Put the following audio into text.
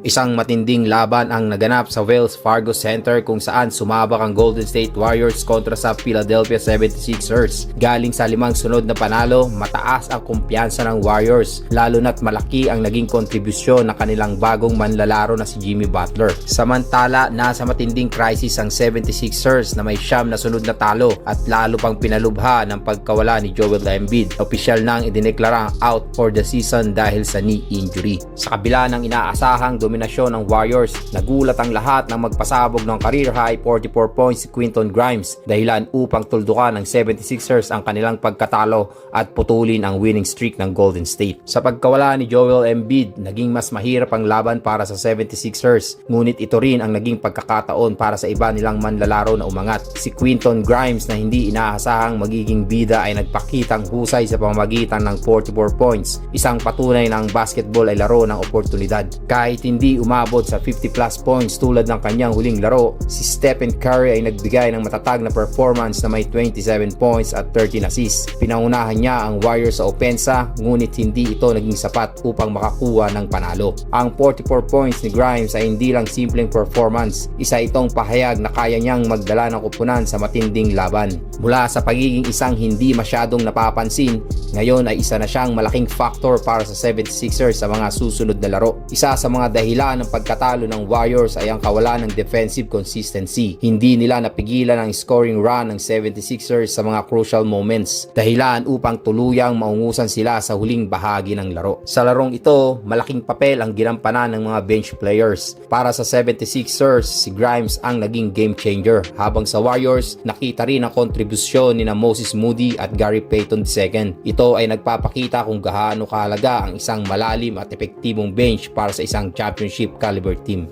Isang matinding laban ang naganap sa Wells Fargo Center kung saan sumabak ang Golden State Warriors kontra sa Philadelphia 76ers. Galing sa limang sunod na panalo, mataas ang kumpiyansa ng Warriors, lalo na't malaki ang naging kontribusyon ng kanilang bagong manlalaro na si Jimmy Butler. Samantala, nasa matinding crisis ang 76ers na may siyam na sunod na talo at lalo pang pinalubha ng pagkawala ni Joel Embiid. Opisyal nang idineklara out for the season dahil sa knee injury. Sa kabila ng inaasahang dominasyon ng Warriors, nagulat ang lahat ng magpasabog ng career high 44 points si Quinton Grimes dahilan upang tuldukan ng 76ers ang kanilang pagkatalo at putulin ang winning streak ng Golden State. Sa pagkawala ni Joel Embiid, naging mas mahirap ang laban para sa 76ers, ngunit ito rin ang naging pagkakataon para sa iba nilang manlalaro na umangat. Si Quinton Grimes na hindi inaasahang magiging bida ay nagpakitang husay sa pamamagitan ng 44 points, isang patunay na ang basketball ay laro ng oportunidad. Kahit hindi umabot sa 50 plus points tulad ng kanyang huling laro, si Stephen Curry ay nagbigay ng matatag na performance na may 27 points at 13 assists. Pinangunahan niya ang Warriors sa opensa, ngunit hindi ito naging sapat upang makakuha ng panalo. Ang 44 points ni Grimes ay hindi lang simpleng performance, isa itong pahayag na kaya niyang magdala ng kupunan sa matinding laban. Mula sa pagiging isang hindi masyadong napapansin, ngayon ay isa na siyang malaking factor para sa 76ers sa mga susunod na laro. Isa sa dahilan ng pagkatalo ng Warriors ay ang kawalan ng defensive consistency. Hindi nila napigilan ang scoring run ng 76ers sa mga crucial moments. Dahilan upang tuluyang maungusan sila sa huling bahagi ng laro. Sa larong ito, malaking papel ang ginampanan ng mga bench players. Para sa 76ers, si Grimes ang naging game changer. Habang sa Warriors, nakita rin ang kontribusyon ni na Moses Moody at Gary Payton II. Ito ay nagpapakita kung gaano kahalaga ang isang malalim at epektibong bench para sa isang championship caliber team.